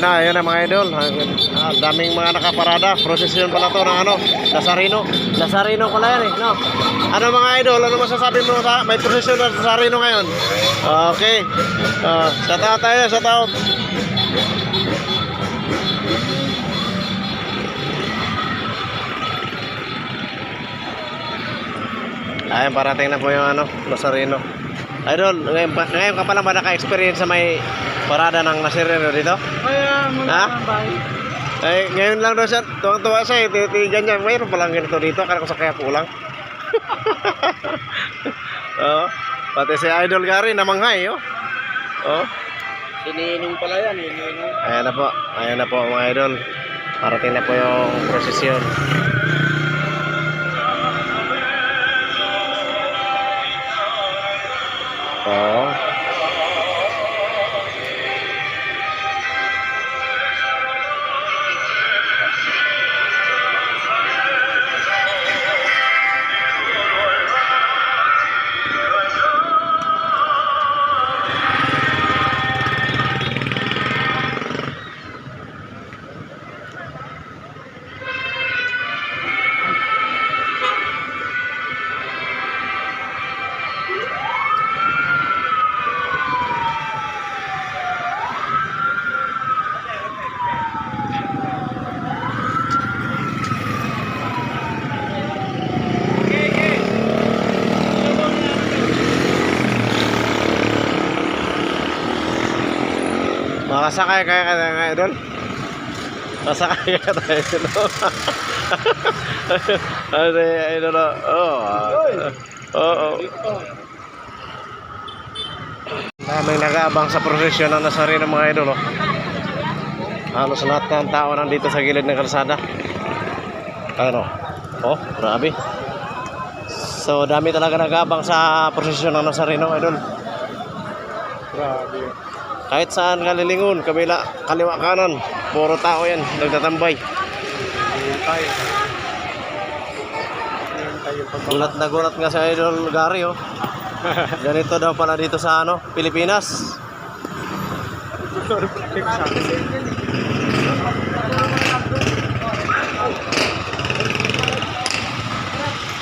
Ayun na, ayun na mga idol. Ah, daming mga nakaparada. Prosesyon pala to ng ano, Nazareno. Nazareno pala yan eh, no? Ano mga idol, ano masasabi mo sa may prosesyon ng Nazareno ngayon? Okay. Uh, shout out tayo, shout out. Ayun, parating na po yung ano, Nazareno. Idol, ngayon, pa, ngayon ka pa lang ba naka-experience sa may parada ng Nazareno dito? Kaya mga Ha? bahay. Ay, ngayon lang daw siya, tuwang-tuwa siya, eh, titigan niya, mayroon palang ganito dito, akala ko sa kaya pulang. Oo, pati si Idol Gary, namanghay, oh. Oh, Sininong pala yan, sininong. ayan na po, ayan na po mga idol. Parating na po yung prosesyon. Makasakay kaya ka nga idol? Masakay ka tayo no? Ano idol? Oo. Oo. Daming nag-aabang sa prosesyon ng Nazareno mga idol. Oh. Halos lahat ng tao nandito sa gilid ng kalsada. Ano? Oh, grabe. So, dami talaga nag-aabang sa prosesyon ng Nazareno, idol. Grabe. Kahit saan ka lilingon, kabila, kaliwa kanan, puro tao yan, nagtatambay. Gulat na gulat nga sa Idol Gary, oh. Ganito daw pala dito sa ano, Pilipinas.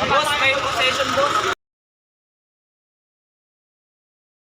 Boss, may possession boss.